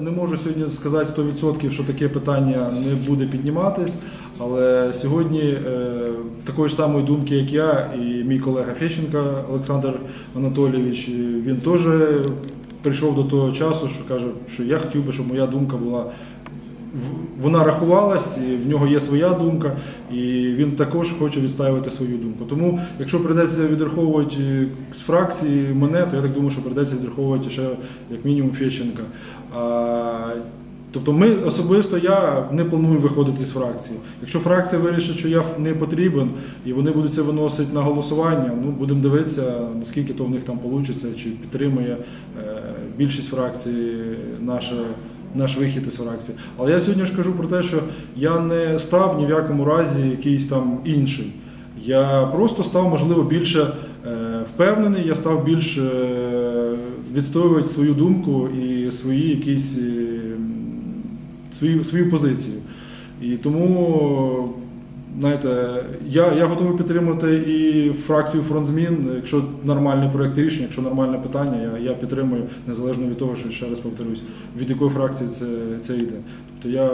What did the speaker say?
Не можу сьогодні сказати 100%, що таке питання не буде підніматись, але сьогодні е, такої ж самої думки, як я, і мій колега Фещенко Олександр Анатолійович, е, він теж прийшов до того часу, що каже, що я хотів би, щоб моя думка була. Вона рахувалась, і в нього є своя думка, і він також хоче відстоювати свою думку. Тому, якщо прийдеться відраховувати е, з фракції мене, то я так думаю, що прийдеться відраховувати ще як мінімум Фещенка. Тобто ми особисто я не планую виходити з фракції. Якщо фракція вирішить, що я не потрібен, і вони будуть це виносити на голосування, ну будемо дивитися, наскільки то в них там вийде, чи підтримує е, більшість фракцій наше. Наш вихід із фракції. Але я сьогодні ж кажу про те, що я не став ні в якому разі якийсь там інший. Я просто став, можливо, більше е, впевнений, я став більше е, відстоювати свою думку і свої якісь е, свою, свою позицію. І тому, знаєте, я, я готовий підтримати і фракцію фронт змін, якщо нормальний проєкт рішення, якщо нормальне питання, я, я підтримую незалежно від того, що ще раз повторюсь, від якої фракції це, це йде. Тобто я